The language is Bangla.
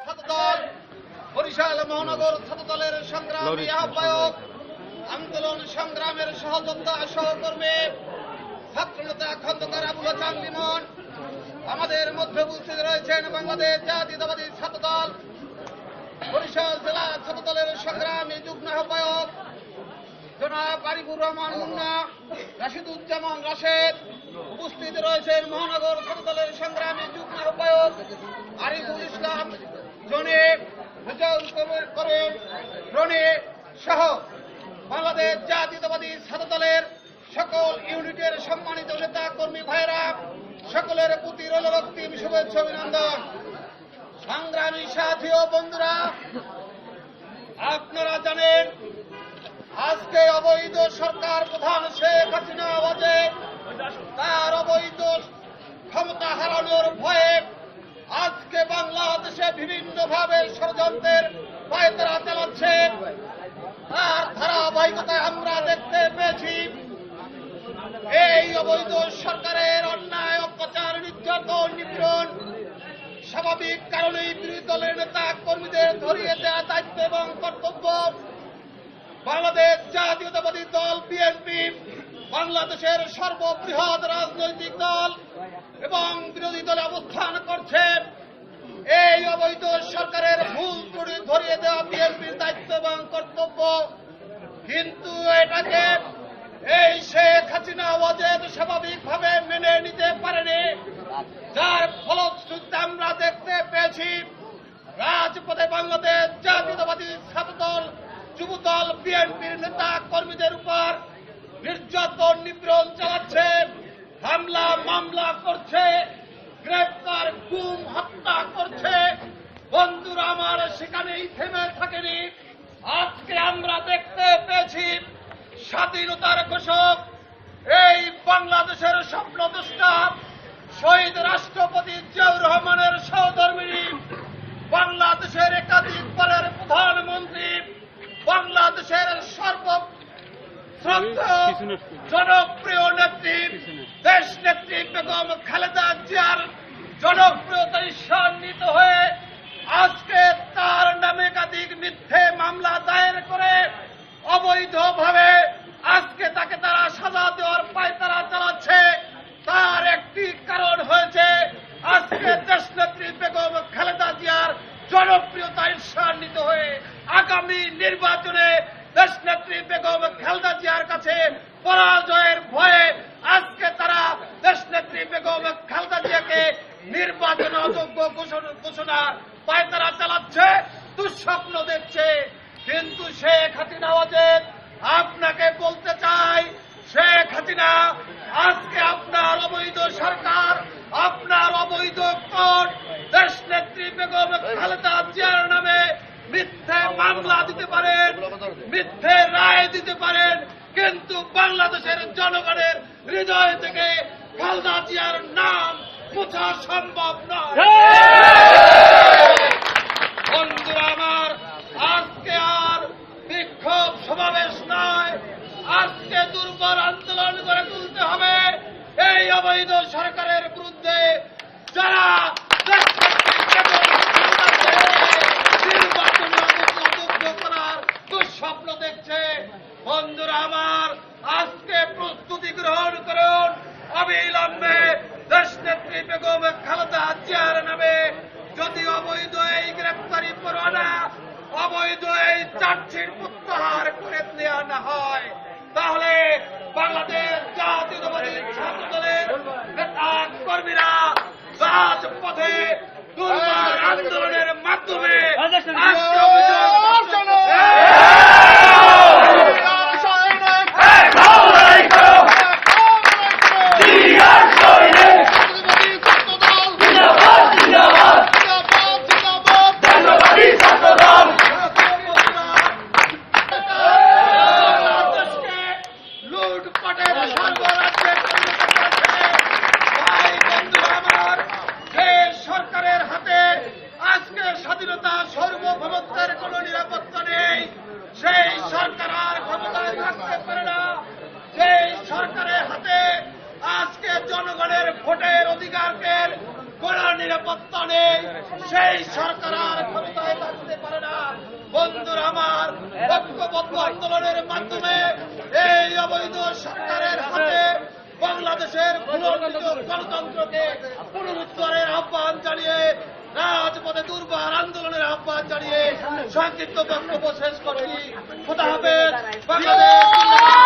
ছাত্রদল বরিশাল মহানগর ছাত্রদলের সংগ্রামী আহ্বায়ক আন্দোলন সংগ্রামের সহযোদ্ধা সহকর্মী ছাত্রনেতা খন্দকার আবুল হাসান লিমন আমাদের মধ্যে উপস্থিত রয়েছেন বাংলাদেশ জাতীয়তাবাদী ছাত্রদল বরিশাল জেলা ছাত্রদলের সংগ্রামী যুগ্ম আহ্বায়ক জনাব আরিফুর রহমান মুন্না রাশিদুজ্জামান রাশেদ উপস্থিত রয়েছেন মহানগর ছাত্রদলের সংগ্রামী যুগ্ম আহ্বায়ক আরিফুল ইসলাম জনে রেজাউল করিম রনি সহ বাংলাদেশ জাতীয়তাবাদী ছাত্রদলের সকল ইউনিটের সম্মানিত নেতা, কর্মী ভাইরা সকলের প্রতি রইল শুভেচ্ছা অভিনন্দন। সংগ্রামী সাথী ও বন্ধুরা, আপনারা জানেন, আজকে অবৈধ সরকার প্রধান শেখ হাসিনা আওয়াজে তার অবৈধ ক্ষমতা হারানোর ভয়ে আজকে বাংলাদেশে বিভিন্নভাবে ষড়যন্ত্রের পায়তারা চালাচ্ছে তার ধারাবাহিকতায় আমরা দেখতে পেয়েছি, এই অবৈধ সরকারের অন্যায়, অত্যাচার, নির্যাতন, নিপীড়ন স্বাভাবিক কারণেই বিরোধী দলের নেতা কর্মীদের ধরিয়ে দেওয়া দায়িত্ব এবং কর্তব্য। বাংলাদেশ জাতীয়তাবাদী দল, বিএনপি বাংলাদেশের সর্ববৃহৎ রাজনৈতিক দল এবং বিরোধী দলে অবস্থান করছে। এই অবৈধ সরকারের ভুল ত্রুটি ধরিয়ে দেওয়া বিএনপির দায়িত্ব এবং কর্তব্য। কিন্তু এটাকে এই শেখ হাসিনা ওয়াজেদ স্বাভাবিকভাবে মেনে নিতে পারেনি। যার ফলশ্রুতিতে আমরা দেখতে পেয়েছি, রাজপথে বাংলাদেশ জাতীয়তাবাদী ছাত্রদল, যুবদল, বিএনপির নেতা কর্মীদের উপর নির্যাতন নিপীড়ন চালাচ্ছে, হামলা, মামলা করছে, গ্রেপ্তার, গুম, হত্যা করছে। বন্ধুরা আমার, সেখানেই থেমে থাকেনি। আজকে আমরা দেখতে পেয়েছি স্বাধীনতার ঘোষক, এই বাংলাদেশের স্বপ্নদৃষ্টা শহীদ রাষ্ট্রপতি জিয়াউর রহমানের সহধর্মিনী, বাংলাদেশের একাধিক একাধিকবারের জনপ্রিয় নেত্রী, দেশ নেত্রী বেগম খালেদা জিয়ার জনপ্রিয়তা ঈর্ষান্বিত হয়ে আজকে তার নামে একাধিক মিথ্যে মামলা দায়ের করে অবৈধভাবে আজকে তাকে তারা সাজা দেওয়ার পায়তারা চালাচ্ছে। তার একটি কারণ হয়েছে, আজকে দেশ নেত্রী বেগম খালেদা জিয়ার জনপ্রিয়তা ঈর্ষান্বিত হয়ে আগামী নির্বাচনে দেশ নেত্রী বেগম খালেদা জিয়ার কাছে পরাজয়ের ভয়ে আজকে তারা দেশ নেত্রী বেগম খালেদা জিয়াকে নির্বাচনে অযোগ্য ঘোষণা- পায়তারা চালাচ্ছে, দুঃস্বপ্ন দেখছে। কিন্তু শেখ হাসিনা আপনাকে বলতে চাই, শেখ হাসিনা আজকে আপনার অবৈধ সরকার আপনার অবৈধ কোর্ট দেশ নেত্রী বেগম খালেদা জিয়ার নামে মিথ্যে মামলা দিতে পারেন, মিথ্যে রায় দিতে পারেন, কিন্তু বাংলাদেশের জনগণের হৃদয় থেকে খালেদা জিয়ার নাম মোছা সম্ভব নয়। বন্ধুরা আমার, আজকে আর বিক্ষোভ সমাবেশ নয়, আজকে দুর্বল আন্দোলন করে তুলতে হবে। এই অবৈধ সরকারের বিরুদ্ধে যারা নির্বাচনে অযোগ্য করার দুঃস্বপ্ন দেখছে বন্ধুরা আমার আজকে প্রস্তুতি গ্রহণ করুন অবিলম্বে দেশ নেত্রী বেগম খালেদা জিয়ার নামে যদি অবৈধ এই গ্রেপ্তারি পরোয়ানা অবৈধ এই চার্জশিট প্রত্যাহার করে দেওয়া না হয়। তাহলে বাংলাদেশ জাতীয়তাবাদী ছাত্র দলের কর্মীরা রাজপথে দুর্বার আন্দোলনের মাধ্যমে আজকে অভিযোগ বাংলাদেশকে লুটপাটের সর্বরাজ্যে পরিণত করেছে। তাই বন্ধুরা আমার, যে সরকারের হাতে আজকে স্বাধীনতা সার্বভৌমত্বের কোন নিরাপত্তা নেই সেই সরকার আর ক্ষমতায় থাকতে পারে না সেই সরকারের হাতে আজকে জনগণের ভোটের অধিকারকে কোন নিরাপত্তা নেই। সেই সরকার আর ক্ষমতায় থাকতে পারে না। বন্ধুরা আমার, ঐক্যবদ্ধ আন্দোলনের মাধ্যমে এই অবৈধ সরকারের হাতে বাংলাদেশের পুনর্নিত গণতন্ত্রকে পুনরুদ্ধারের আহ্বান জানিয়ে, রাজপথে দুর্বার আন্দোলনের আহ্বান জানিয়ে সংক্ষিপ্ত বক্তব্য শেষ করছি। খোদা হাফেজ, বাংলাদেশ।